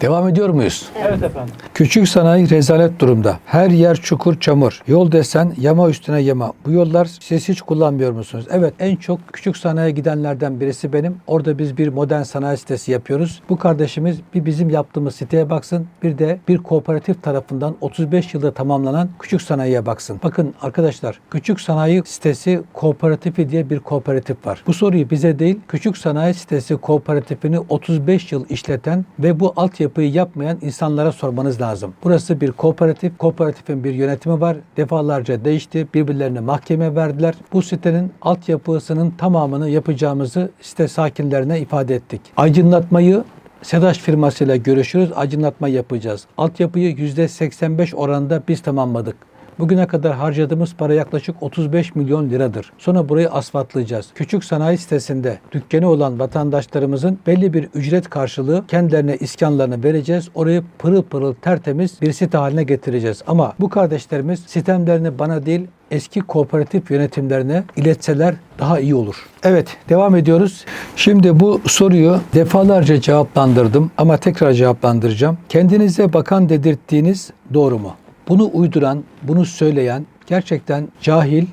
Devam ediyor muyuz? Evet efendim. Küçük sanayi rezalet durumda. Her yer çukur çamur. Yol desen yama üstüne yama. Bu yollar siz hiç kullanmıyor musunuz? Evet en çok küçük sanayiye gidenlerden birisi benim. Orada biz bir modern sanayi sitesi yapıyoruz. Bu kardeşimiz bir bizim yaptığımız siteye baksın. Bir de bir kooperatif tarafından 35 yılda tamamlanan küçük sanayiye baksın. Bakın arkadaşlar küçük sanayi sitesi kooperatifi diye bir kooperatif var. Bu soruyu bize değil küçük sanayi sitesi kooperatifini 35 yıl işleten ve bu altyapıyı yapmayan insanlara sormanız lazım. Burası bir kooperatif. Kooperatifin bir yönetimi var. Defalarca değişti. Birbirlerine mahkeme verdiler. Bu sitenin altyapısının tamamını yapacağımızı site sakinlerine ifade ettik. Aydınlatmayı SEDAŞ firmasıyla görüşürüz. Aydınlatma yapacağız. Altyapıyı %85 oranında biz tamamladık. Bugüne kadar harcadığımız para yaklaşık 35 milyon liradır. Sonra burayı asfaltlayacağız. Küçük sanayi sitesinde dükkanı olan vatandaşlarımızın belli bir ücret karşılığı kendilerine iskanlarını vereceğiz. Orayı pırıl pırıl tertemiz bir site haline getireceğiz. Ama bu kardeşlerimiz sistemlerini bana değil eski kooperatif yönetimlerine iletseler daha iyi olur. Evet, devam ediyoruz. Şimdi bu soruyu defalarca cevaplandırdım ama tekrar cevaplandıracağım. Kendinize bakan dedirttiğiniz doğru mu? Bunu uyduran, bunu söyleyen gerçekten cahil,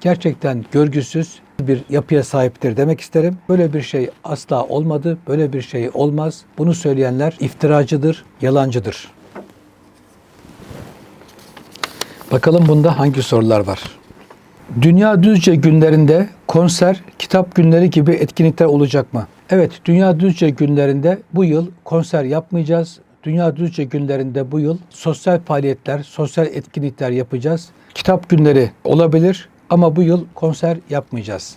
gerçekten görgüsüz bir yapıya sahiptir demek isterim. Böyle bir şey asla olmadı, böyle bir şey olmaz. Bunu söyleyenler iftiracıdır, yalancıdır. Bakalım bunda hangi sorular var? Dünya Düzce günlerinde konser, kitap günleri gibi etkinlikler olacak mı? Evet, Dünya Düzce günlerinde bu yıl konser yapmayacağız. Dünya Düzce günlerinde bu yıl sosyal faaliyetler, sosyal etkinlikler yapacağız. Kitap günleri olabilir ama bu yıl konser yapmayacağız.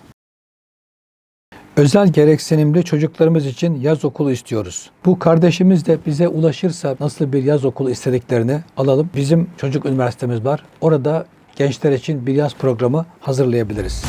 Özel gereksinimli çocuklarımız için yaz okulu istiyoruz. Bu kardeşimiz de bize ulaşırsa nasıl bir yaz okulu istediklerini alalım. Bizim çocuk üniversitemiz var. Orada gençler için bir yaz programı hazırlayabiliriz.